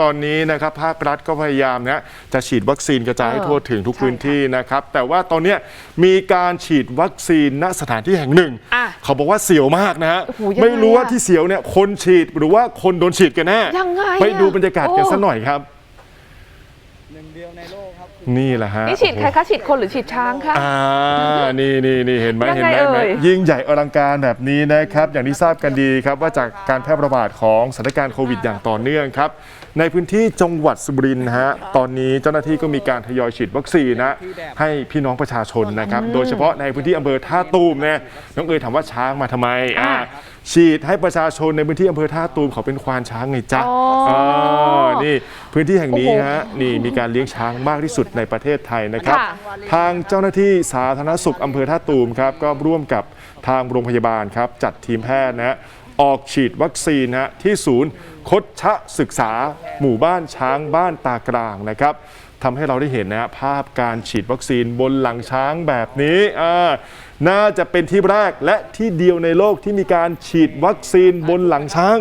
ตอนนี้นะครับภาครัฐก็พยายามนะจะฉีดวัคซีนกระจายให้เออทั่วถึงทุกใช่พื้นที่นะครับ แต่ว่าตอนเนี้ยมีการฉีดวัคซีนณสถานที่แห่งหนึ่ง อะเขาบอกว่าเสียวมากนะฮะโอ้โหยังไงไม่รู้ว่าอะที่เสียวเนี่ยคนฉีดหรือว่าคนโดนฉีดกันแน่ยังไงอะไปดูบรรยากาศกันโอ้ สักหน่อยครับ หนึ่งเดียวในโลกครับ นี่แหละฮะนี่ฉีดใครคะฉีดคนหรือฉีดช้างคะอ่านี่นี่นี่เห็นไหมยังเห็นไงไหมเห็นไหมเอ่ยยิ่งใหญ่อลังการแบบนี้นะครับ อย่างที่ทราบกันดีครับว่าจากการแพร่ระบาดของสถานการณ์โควิดอย่างต่อเนื่องครับ ในพื้นที่จังหวัดสุรินทร์ฮะตอนนี้เจ้าหน้าที่ก็มีการทยอยฉีดวัคซีนนะให้พี่น้องประชาชนนะครับ โดยเฉพาะในพื้นที่อำเภอท่าตูมเนี่ยน้องเอ๋ยถามว่าช้างมาทำไมอ่าฉีดให้ประชาชนในพื้นที่อำเภอท่าตูมเขาเป็นควานช้างไงจ๊ะอ๋ออ๋อนี่ พื้นที่แห่งนี้โอ้โหฮะนี่มีการเลี้ยงช้างมากที่สุดในประเทศไทยนะครับ ค่ะ ทางเจ้าหน้าที่สาธารณสุขอำเภอท่าตูมครับก็ร่วมกับทางโรงพยาบาลครับ จัดทีมแพทย์นะฮะออกฉีดวัคซีนนะฮะที่ศูนย์คดชะศึกษา หมู่บ้านช้างบ้านตากลางนะครับทำให้เราได้เห็นนะฮะภาพการฉีดวัคซีนบนหลังช้างแบบนี้อ่าน่าจะเป็นที่แรกและที่เดียวในโลกที่มีการฉีดวัคซีนบนหลังช้าง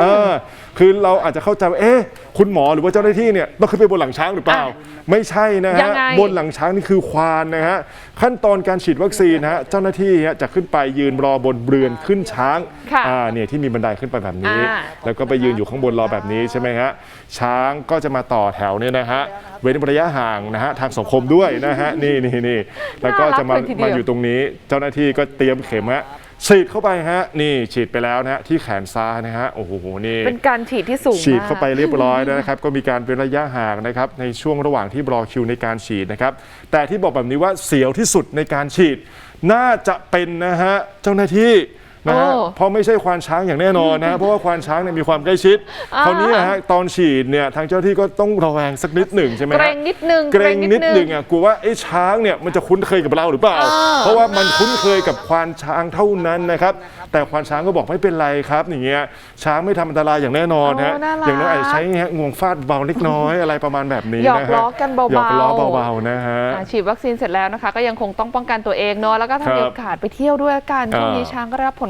เออ คือเราอาจจะเข้าใจว่าเอ๊ะคุณหมอหรือว่าเจ้าหน้าที่เนี่ยต้องขึ้นไปบนหลังช้างหรือเปล่า ไม่ใช่นะยัฮะงไง บนหลังช้างนี่คือควานนะฮะขั้นตอนการฉีดวัคซีนนะฮะเจ้าหน้าที่ฮะจะขึ้นไปยืนรอบนเรือนขึ้นช้างค่ะอ่าเนี่ยที่มีบันไดขึ้นไปแบบนี้ อ่า แล้วก็ไปยืนอยู่ข้างบนรอแบบนี้ใช่ไหมฮะช้างก็จะมาต่อแถวเนี่ยนะฮะเว้นระยะห่างนะฮะทางสังคมด้วยนะฮะนี่นี่นี่แล้วก็จะมาน่ารักเลยทีเดียว มาอยู่ตรงนี้ เจ้าหน้าที่ก็เตรียมเข็มฮะ ฉีดเข้าไปฮะนี่ฉีดไปแล้วนะฮะที่แขนซ้ายนะฮะโอ้โหนี่ เป็นการฉีดที่สูงฉีดเข้าไปมกเรียบร้อยแล้วนะครับ ก็มีการเป็นระยะห่างนะครับ ในช่วงระหว่างที่รอคิวในการฉีดนะครับ แต่ที่บอกแบบนี้ว่าเสียวที่สุดในการฉีด น่าจะเป็นนะฮะเจ้าหน้าที่ นะฮะโอ้เพราะไม่ใช่ควานช้างอย่างแน่นอนนะ เพราะว่าควานช้างเนี่ยมีความใกล้ชิดอ่า คราวนี้นะฮะตอนฉีดเนี่ยทางเจ้าหน้าที่ก็ต้องระแวงสักนิดหนึ่งใช่ไหมเกรฮะ งนิดนึง เกรงนิดหนึ่งอะกลัวว่าไอ้ช้างเนี่ยมันจะคุ้นเคยกับเราหรือเปล่าอ่าเพราะว่ามันคุ้นเคยกับควานช้างเท่านั้นนะครับ แต่ควานช้างก็บอกไม่เป็นไรครับ อย่างเงี้ยช้างไม่ทำอันตรายอย่างแน่นอนฮะโอ้น่ารัก อย่างน้อยอาจจะใช้เงี้ยงวงฟาดเบาเล็กน้อย อะไรประมาณแบบนี้หยอกนะฮะล้อกันเบาๆหยอกล้อเบาๆนะฮะ อ่าฉีดวัคซีนเสร็จแล้วนะคะ ก็ยังคงต้องป้องกันตัวเองเนาะแล้วก็ถ้าครับมีโอกาสไปเที่ยวด้วยละกันช่วงนี้อ่าช้างก็ได้รับผล